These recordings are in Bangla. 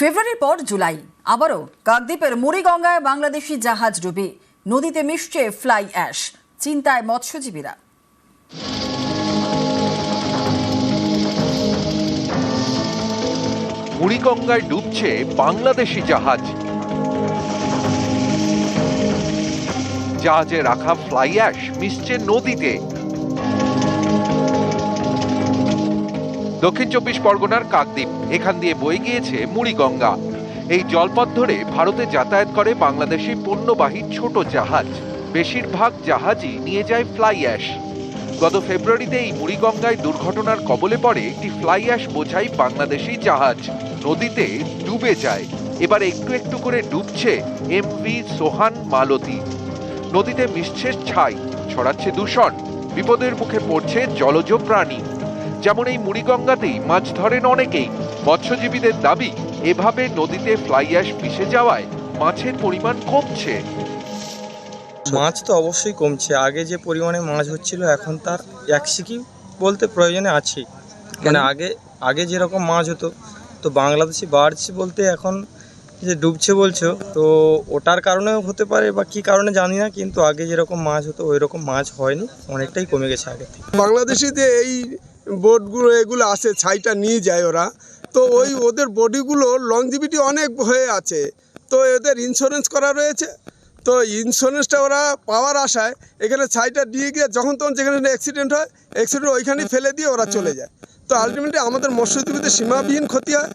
ফেব্রুয়ারির পর জুলাই। আবারও কাকদ্বীপের মুড়িগঙ্গায় বাংলাদেশি জাহাজ ডুবি। নদীতে মিশছে ফ্লাই অ্যাশ, চিন্তায় মৎস্যজীবীরা। বুড়িগঙ্গায় ডুবছে বাংলাদেশি জাহাজ। জাহাজে রাখা ফ্লাই অ্যাশ মিশছে নদীতে। দক্ষিণ চব্বিশ পরগনার কাকদ্বীপ। এখান দিয়ে বয়ে গিয়েছে মুড়িগঙ্গা। এই জলপথ ধরে ভারতে যাতায়াত করে বাংলাদেশি পণ্যবাহী ছোট জাহাজ। বেশিরভাগ জাহাজই নিয়ে যায় ফ্লাই অ্যাশ গত ফেব্রুয়ারিতে এই মুড়িগঙ্গায় দুর্ঘটনার কবলে পড়ে একটি ফ্লাই অ্যাশ বোঝাই বাংলাদেশি জাহাজ। নদীতে ডুবে যায়। এবার একটু একটু করে ডুবছে এমভি সোহান মালতী। নদীতে মিশছে ছাই, ছড়াচ্ছে দূষণ। বিপদের মুখে পড়ছে জলজ প্রাণী। যেমন এই মুড়িগঙ্গাতেই মাছ ধরেন অনেকেই মৎস্যজীবীদের দাবি এভাবে নদীতে ফ্লাই অ্যাশ মিশে যাওয়ায় মাছের পরিমাণ কমছে। মাছ তো অবশ্যই কমছে। আগে যে পরিমাণে মাছ হচ্ছিল এখন তার এক সিকি বলতে প্রয়োজনে আছে। কেন আগে আগে যেরকম মাছ হতো তো বাংলাদেশি বাড়ছে বলতে এখন যে ডুবছে বলছো তো ওটার কারণেও হতে পারে বা কী কারণে জানি না কিন্তু আগে যেরকম মাছ হতো ওই রকম মাছ হয়নি অনেকটাই কমে গেছে আগে থেকে। বাংলাদেশি যে এই বোটগুলো এগুলো আসে, ছাইটা নিয়ে যায় ওরা। তো ওই ওদের বডিগুলো লংজিভিটি অনেক হয়ে আছে। তো এদের ইন্স্যুরেন্স করা রয়েছে। তো ইন্স্যুরেন্সটা ওরা পাওয়ার আশায় এখানে ছাইটা দিয়ে গিয়ে যখন তখন যেখানে অ্যাক্সিডেন্ট হয় অ্যাক্সিডেন্ট ওইখানেই ফেলে দিয়ে ওরা চলে যায়। তো আলটিমেটলি আমাদের মৎস্যজীবীদের সীমাবিহীন ক্ষতি হয়।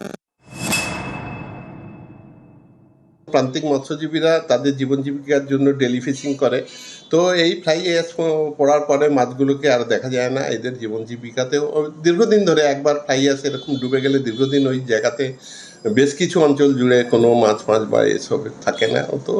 প্রান্তিক মৎস্যজীবীরা তাদের জীবন জীবিকার জন্য ডেলি ফিশিং করে। তো এই ফ্লাই এস পড়ার পরে মাছগুলোকে আর দেখা যায় না, এদের জীবন জীবিকাতেও। দীর্ঘদিন ধরে একবার ফ্লাই এস এরকম ডুবে গেলে দীর্ঘদিন ওই জায়গাতে বেশ কিছু অঞ্চল জুড়ে কোনো মাছ মাছ বা এসব থাকে না। তো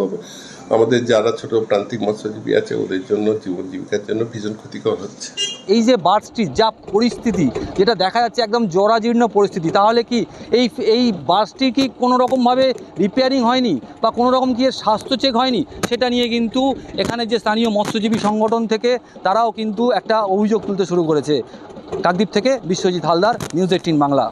আমাদের যারা ছোট প্রান্তিক মৎস্যজীবী আছে, ওদের জন্য জীবন জীবিকার জন্য ভীষণ ক্ষতিকর হচ্ছে। এই যে বাসটির যা পরিস্থিতি, যেটা দেখা যাচ্ছে একদম জরাজীর্ণ পরিস্থিতি, তাহলে কি এই এই বাসটি কি কোনো রকমভাবে রিপেয়ারিং হয়নি বা কোনো রকম কি স্বাস্থ্য চেক হয়নি? সেটা নিয়ে কিন্তু এখানে যে স্থানীয় মৎস্যজীবী সংগঠন থেকে তারাও কিন্তু একটা অভিযোগ তুলতে শুরু করেছে। কাকদ্বীপ থেকে বিশ্বজিৎ হালদার, নিউজ এইটিন বাংলা।